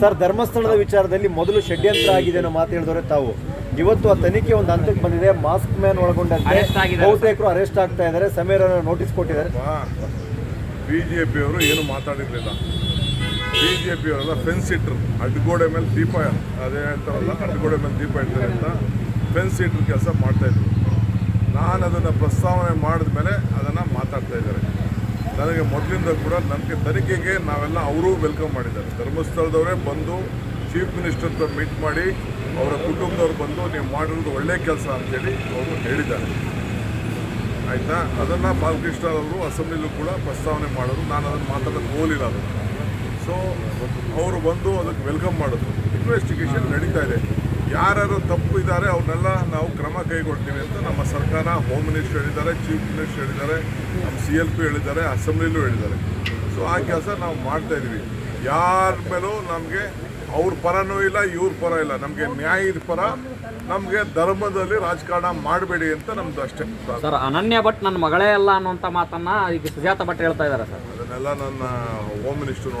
Sir ಧರ್ಮಸ್ಥಳದ ವಿಚಾರದಲ್ಲಿ ಮೊದಲು ಷಡ್ಯಂತ್ರ ಆಗಿದೆ ಅನ್ನೋ ಮಾತು ಹೇಳಿದವರೆ ತಾವು. ಇವತ್ತು ಆ ತನಿಖೆ ಒಂದು ಹಂತಕ್ಕೆ ಬಂದಿದೆ ಮಾಸ್ಕ್ ಮ್ಯಾನ್ ಒಳಗೊಂಡಂತೆ ಬಹುತೇಕರು ಅರೆಸ್ಟ್ ಆಗ್ತಾ ಇದ್ದಾರೆ ಸಮೀರ ನೋಟಿಸ್ ಕೊಟ್ಟಿದ್ದಾರೆ. ಬಿಜೆಪಿ ಅವರು ಪಿಯವರು ಏನು ಮಾತಾಡಿರಲಿಲ್ಲ. ಬಿಜೆಪಿ ಜೆ ಪಿಯವರೆಲ್ಲ ಫೆನ್ಸ್ ಇಟ್ರು ಅಡ್ಗೋಡೆ ಮೇಲೆ ದೀಪ ಅದೇ ಹೇಳ್ತಾರಲ್ಲ ಅಡ್ಗೋಡೆ ಮೇಲೆ ದೀಪ ಇಡ್ತಾರೆ ಅಂತ ಫೆನ್ಸ್ ಇಟ್ರು ಕೆಲಸ ಮಾಡ್ತಾ ಇದ್ರು. ನಾನು ಅದನ್ನು ಪ್ರಸ್ತಾವನೆ ಮಾಡಿದ ಮೇಲೆ ಅದನ್ನು ಮಾತಾಡ್ತಾ ಇದ್ದಾರೆ. ನನಗೆ ಮೊದಲಿಂದ ಕೂಡ ನನಗೆ ತನಿಖೆಗೆ ನಾವೆಲ್ಲ ಅವರೂ ವೆಲ್ಕಮ್ ಮಾಡಿದ್ದಾರೆ. ಧರ್ಮಸ್ಥಳದವರೇ ಬಂದು ಚೀಫ್ ಮಿನಿಸ್ಟರ್ ಹತ್ರ ಮೀಟ್ ಮಾಡಿ ಅವರ ಕುಟುಂಬದವ್ರು ಬಂದು ನೀವು ಮಾಡಿರೋದು ಒಳ್ಳೆ ಕೆಲಸ ಅಂತೇಳಿ ಅವರು ಹೇಳಿದ್ದಾರೆ. ಆಯಿತಾ? ಅದನ್ನು ಬಾಲಕೃಷ್ಣ ಅವರು ಅಸೆಂಬ್ಲಿಲೂ ಕೂಡ ಪ್ರಸ್ತಾವನೆ ಮಾಡೋದು, ನಾನು ಅದನ್ನು ಮಾತಾಡೋಕ್ಕೆ ಹೋಗಲಿಲ್ಲ ಅದು ಸೊ ಅವರು ಬಂದು ಅದಕ್ಕೆ ವೆಲ್ಕಮ್ ಮಾಡೋದು. ಇನ್ವೆಸ್ಟಿಗೇಷನ್ ನಡೀತಾ ಇದೆ. ಯಾರ್ಯಾರು ತಪ್ಪು ಇದ್ದಾರೆ ಅವ್ರನ್ನೆಲ್ಲ ನಾವು ಕ್ರಮ ಕೈಗೊಳ್ತೀವಿ ಅಂತ ನಮ್ಮ ಸರ್ಕಾರ ಹೋಮ್ ಮಿನಿಸ್ಟರ್ ಹೇಳಿದ್ದಾರೆ ಚೀಫ್ ಮಿನಿಸ್ಟರ್ ಹೇಳಿದ್ದಾರೆ ನಮ್ಮ ಸಿ ಎಲ್ ಪಿ ಹೇಳಿದ್ದಾರೆ ಅಸೆಂಬ್ಲಿಲೂ ಹೇಳಿದ್ದಾರೆ. ಸೊ ಆ ಕೆಲಸ ನಾವು ಮಾಡ್ತಾ ಇದ್ದೀವಿ ಯಾರ ಮೇಲೂ ನಮಗೆ ಅವ್ರ ಪರನೂ ಇಲ್ಲ ಇವ್ರ ಪರ ಇಲ್ಲ. ನಮಗೆ ನ್ಯಾಯದ ಪರ ನಮಗೆ ಧರ್ಮದಲ್ಲಿ ರಾಜಕಾರಣ ಮಾಡಬೇಡಿ ಅಂತ ನಮ್ದು ಅಷ್ಟೇ. ಸರ್ ಅನನ್ಯ ಭಟ್ ನನ್ನ ಮಗಳೇ ಅಲ್ಲ ಅನ್ನುವಂಥ ಮಾತನ್ನ ಈಗ ಸುಜಾತ ಭಟ್ ಹೇಳ್ತಾ ಇದ್ದಾರೆ ಸರ್. ಅದನ್ನೆಲ್ಲ ನನ್ನ ಹೋಮ್ ಮಿನಿಸ್ಟರ್